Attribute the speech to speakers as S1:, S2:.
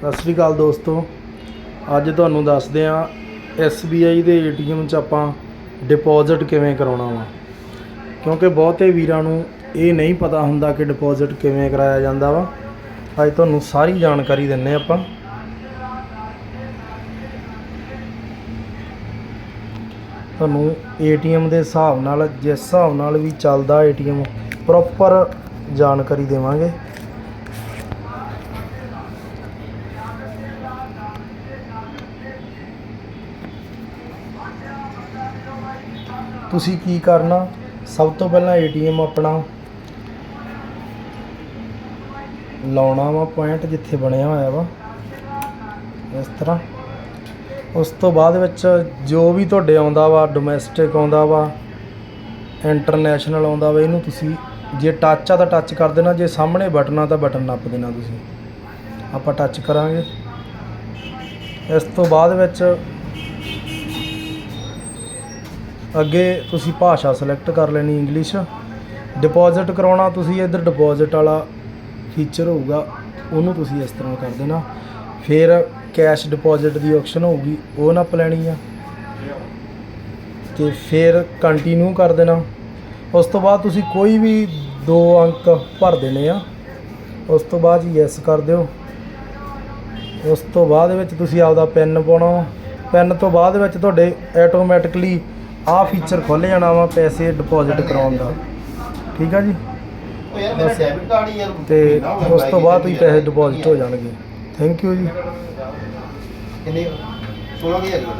S1: ਸਤਿ ਸ੍ਰੀ ਅਕਾਲ ਦੋਸਤੋ। ਅੱਜ ਤੁਹਾਨੂੰ ਦੱਸਦੇ ਹਾਂ SBI ਦੇ ATM 'ਚ ਆਪਾਂ ਡਿਪੋਜ਼ਿਟ ਕਿਵੇਂ ਕਰਾਉਣਾ ਵਾ। ਕਿਉਂਕਿ ਬਹੁਤੇ ਵੀਰਾਂ ਨੂੰ ਇਹ ਨਹੀਂ ਪਤਾ ਹੁੰਦਾ ਕਿ ਡਿਪੋਜ਼ਿਟ ਕਿਵੇਂ ਕਰਾਇਆ ਜਾਂਦਾ ਵਾ। ਅੱਜ ਤੁਹਾਨੂੰ ਸਾਰੀ ਜਾਣਕਾਰੀ ਦਿੰਨੇ ਆਪਾਂ। ਤੁਹਾਨੂੰ ATM ਦੇ ਹਿਸਾਬ ਨਾਲ, ਜਿਸ ਹਿਸਾਬ ਨਾਲ ਵੀ ਚੱਲਦਾ ATM ਪ੍ਰੋਪਰ ਜਾਣਕਾਰੀ ਦੇਵਾਂਗੇ। ਤੁਸੀਂ ਕੀ ਕਰਨਾ? ਸਭ ਤੋਂ ਪਹਿਲਾਂ ਏਟੀਐਮ ਆਪਣਾ ਲਾਉਣਾ ਵਾ, ਪੁਆਇੰਟ ਜਿੱਥੇ ਬਣਿਆ ਹੋਇਆ ਵਾ। ਇਸ ਤਰ੍ਹਾਂ। ਉਸ ਤੋਂ ਬਾਅਦ ਵਿੱਚ ਜੋ ਵੀ ਤੁਹਾਡੇ ਆਉਂਦਾ ਵਾ ਡੋਮੈਸਟਿਕ ਆਉਂਦਾ ਵਾ ਇੰਟਰਨੈਸ਼ਨਲ ਆਉਂਦਾ ਵਾ, ਇਹਨੂੰ ਤੁਸੀਂ ਜੇ ਟੱਚ ਆ ਤਾਂ ਟੱਚ ਕਰ ਦੇਣਾ, ਜੇ ਸਾਹਮਣੇ ਬਟਨ ਆ ਤਾਂ ਬਟਨ ਨੱਪ ਦੇਣਾ ਤੁਸੀਂ। ਆਪਾਂ ਟੱਚ ਕਰਾਂਗੇ। ਇਸ ਤੋਂ ਬਾਅਦ ਵਿੱਚ ਅੱਗੇ ਤੁਸੀਂ ਭਾਸ਼ਾ ਸਿਲੈਕਟ ਕਰ ਲੈਣੀ ਇੰਗਲਿਸ਼ ਡਿਪੋਜ਼ਿਟ ਕਰਾਉਣਾ ਤੁਸੀਂ, ਇੱਧਰ ਡਿਪੋਜ਼ਿਟ ਵਾਲਾ ਫੀਚਰ ਹੋਊਗਾ, ਉਹਨੂੰ ਤੁਸੀਂ ਇਸ ਤਰ੍ਹਾਂ ਕਰ ਦੇਣਾ। ਫਿਰ ਕੈਸ਼ ਡਿਪੋਜ਼ਿਟ ਦੀ ਆਪਸ਼ਨ ਹੋਊਗੀ, ਉਹ ਨੱਪ ਲੈਣੀ ਆ। ਤੇ ਫਿਰ ਕੰਟੀਨਿਊ ਕਰ ਦੇਣਾ। ਉਸ ਤੋਂ ਬਾਅਦ ਤੁਸੀਂ ਕੋਈ ਵੀ ਦੋ ਅੰਕ ਭਰ ਦੇਣੇ ਆ। ਉਸ ਤੋਂ ਬਾਅਦ ਯੈਸ ਕਰ ਦਿਓ। ਉਸ ਤੋਂ ਬਾਅਦ ਵਿੱਚ ਤੁਸੀਂ ਆਪਦਾ ਪਿੰਨ ਪਾਉਣਾ। ਪਿੰਨ ਤੋਂ ਬਾਅਦ ਵਿੱਚ ਤੁਹਾਡੇ ਆਟੋਮੈਟਿਕਲੀ ਆਹ ਫੀਚਰ ਖੁੱਲ ਜਾਣਾ ਵਾ ਪੈਸੇ ਡਿਪੋਜ਼ਿਟ ਕਰਾਉਣ ਦਾ। ਠੀਕ ਆ ਜੀ?
S2: ਉਹ ਯਾਰ ਮੇਰਾ ਡੈਬਿਟ ਕਾਰਡ ਹੀ ਯਾਰ
S1: ਤੇ
S2: ਹੋ
S1: ਉਸ ਤੋਂ ਬਾਅਦ
S2: ਕੀਤੇ
S1: ਪੈਸੇ ਡਿਪੋਜ਼ਿਟ ਹੋ ਜਾਣਗੇ। ਥੈਂਕ ਯੂ ਜੀ।
S2: ਕਿੰਨੇ? 16000 ਰੁਪਏ